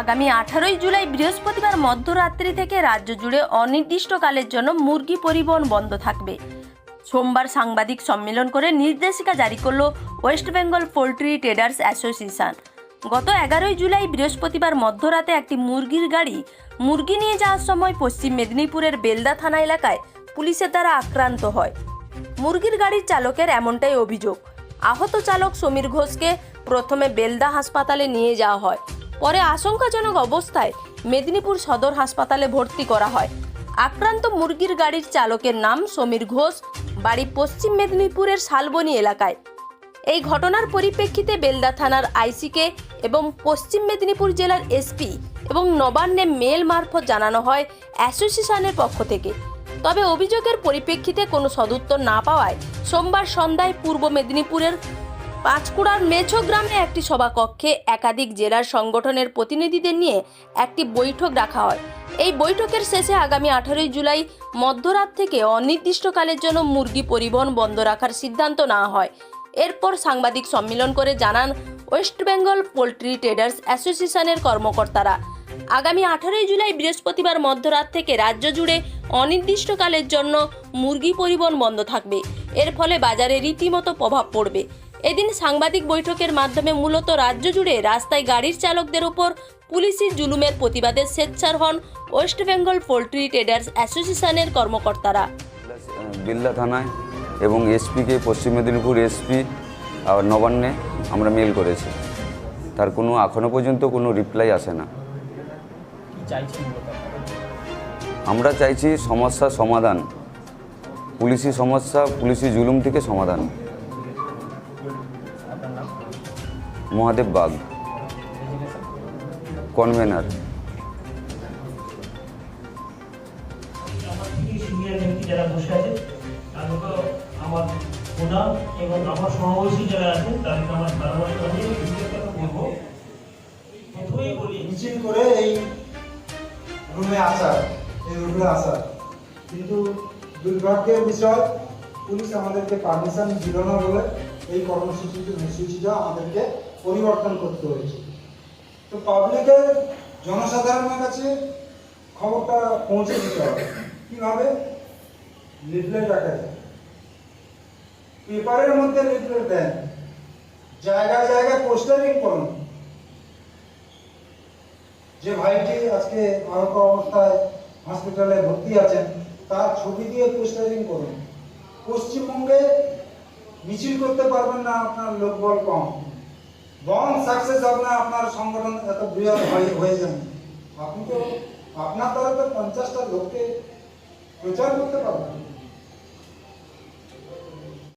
আগামী আঠারোই জুলাই বৃহস্পতিবার মধ্যরাত্রি থেকে রাজ্য জুড়ে অনির্দিষ্টকালের জন্য মুরগি পরিবহন বন্ধ থাকবে। সোমবার সাংবাদিক সম্মেলন করে নির্দেশিকা জারি করল West Bengal poultry traders association. গত এগারোই জুলাই বৃহস্পতিবার মধ্যরাতে একটি মুরগির গাড়ি মুরগি নিয়ে যাওয়ার সময় পশ্চিম মেদিনীপুরের বেলদা থানা এলাকায় পুলিশের দ্বারা আক্রান্ত হয়। মুরগির গাড়ির চালকের এমনটাই অভিযোগ। আহত চালক সমীর ঘোষকে প্রথমে বেলদা হাসপাতালে নিয়ে যাওয়া হয়। পরে আশঙ্কাজনক অবস্থায় মেদিনীপুর সদর হাসপাতালে ভর্তি করা হয়। আক্রান্ত মুরগির গাড়ির চালকের নাম সমীর ঘোষ, বাড়ি পশ্চিম মেদিনীপুরের শালবনী এলাকায়। এই ঘটনার পরিপ্রেক্ষিতে বেলদা থানার আইসিকে এবং পশ্চিম মেদিনীপুর জেলার এসপি এবং নবান্নে মেল মারফত জানানো হয় অ্যাসোসিয়েশনের পক্ষ থেকে। তবে অভিযোগের পরিপ্রেক্ষিতে কোনো সদুত্তর না পাওয়ায় সোমবার সন্ধ্যায় পূর্ব মেদিনীপুরের পাঁচকুড়ার মেছো গ্রামে একটি সভাকক্ষে একাধিক জেলার সংগঠনের প্রতিনিধিদের নিয়ে একটি বৈঠক রাখা হয়। এই বৈঠকের শেষে আগামী আঠারোই জুলাই মধ্যরাত থেকে অনির্দিষ্টকালের জন্য মুরগি পরিবহন বন্ধ রাখার সিদ্ধান্ত নেওয়া হয়। এরপর সাংবাদিক সম্মেলন করে জানান ওয়েস্ট বেঙ্গল পোলট্রি ট্রেডার্স অ্যাসোসিয়েশনের কর্মকর্তারা। আগামী আঠারোই জুলাই বৃহস্পতিবার মধ্যরাত থেকে রাজ্য জুড়ে অনির্দিষ্টকালের জন্য মুরগি পরিবহন বন্ধ থাকবে। এর ফলে বাজারে রীতিমতো প্রভাব পড়বে। এদিন সাংবাদিক বৈঠকের মাধ্যমে মূলত রাজ্য জুড়ে রাস্তায় গাড়ির চালকদের ওপর পুলিশি জুলুমের প্রতিবাদে স্বেচ্ছার হন ওয়েস্ট বেঙ্গল পোলট্রি ট্রেডার্স অ্যাসোসিয়েশনের কর্মকর্তারা। বিল্লা থানায় এবং এসপিকে পশ্চিম মেদিনীপুর এসপি আর নবান্নে আমরা মেল করেছি। তার কোনো এখনও পর্যন্ত কোনো রিপ্লাই আসে না। আমরা চাইছি সমস্যার সমাধান। পুলিশি সমস্যা পুলিশি জুলুম থেকে সমাধান। মহাদেব বাগ কনভেনার। আমার থেকে সিনিয়র ব্যক্তি যারা বসে আছে তাদেরকে আমার প্রধান এবং আমার সমাবেশী যারা আছেন তাদেরকে আমার পরামর্শ নিয়ে কথা বলব প্রথমেই বলি মিছিল করে এই রুমে আসা এই রুমে আসা। কিন্তু দুর্ভাগ্যের বিষয় পুলিশ আমাদেরকে পারমিশন দিল না বলে এই কর্মসূচি সূচিটা আমাদেরকে পরিবর্তন করতে হয়েছে। তো পাবলিকের জনসাধারণের কাছে খবরটা পৌঁছে দিতে হবে। কীভাবে? লিফলেট আকারে। পেপারের মধ্যে লিফলেট দেন। জায়গায় জায়গায় পোস্টারিং করুন। যে ভাইটি আজকে আহত অবস্থায় হসপিটালে ভর্তি আছেন, তার ছবি দিয়ে পোস্টারিং করুন। পশ্চিমবঙ্গে মিছিল করতে পারবেন না আপনার লোকবল কম। বন সাকসেস হবে না আপনার সংগঠন এত বৃহৎ হয়ে যান। আপনি তো আপনার দ্বারা তো পঞ্চাশটা লোককে প্রচার করতে পারবেন।